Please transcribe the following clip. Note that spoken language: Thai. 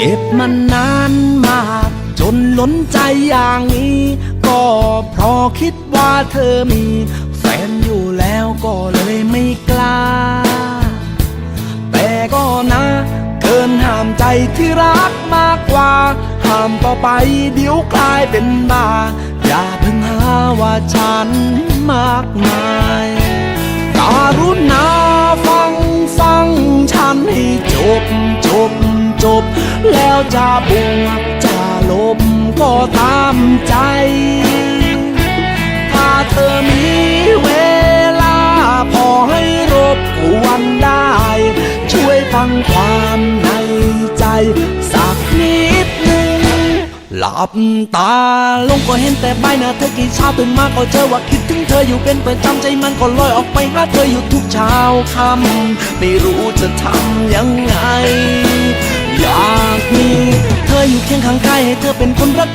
เก็บมันนานมาก จนล้นใจอย่างนี้ ก็เพราะคิดว่าเธอมี แฟนอยู่แล้วก็เลยไม่กล้า แต่ก็นะ เกินห้ามใจที่รักมากกว่า ห้ามต่อไปเดี๋ยวกลายเป็นบ้า อย่าเพิ่งหาว่าฉันมากมาย แล้วจะบวกจะลบก็ตามใจ ถ้าเธอมีเวลา พอให้รบกวนได้ ช่วยฟังความในใจ สักนิดหนึ่งหลับตาลงก็เห็นแต่ใบหน้าเธอกี่เช้าตื่นมาก็เจอว่าคิดถึงเธออยู่เป็นประจำใจมันก็ลอยออกไปหาเธออยู่ทุกเช้าค่ำไม่รู้จะทำยังไง เธออยู่เคียงข้างกายให้เธอเป็นคนรัก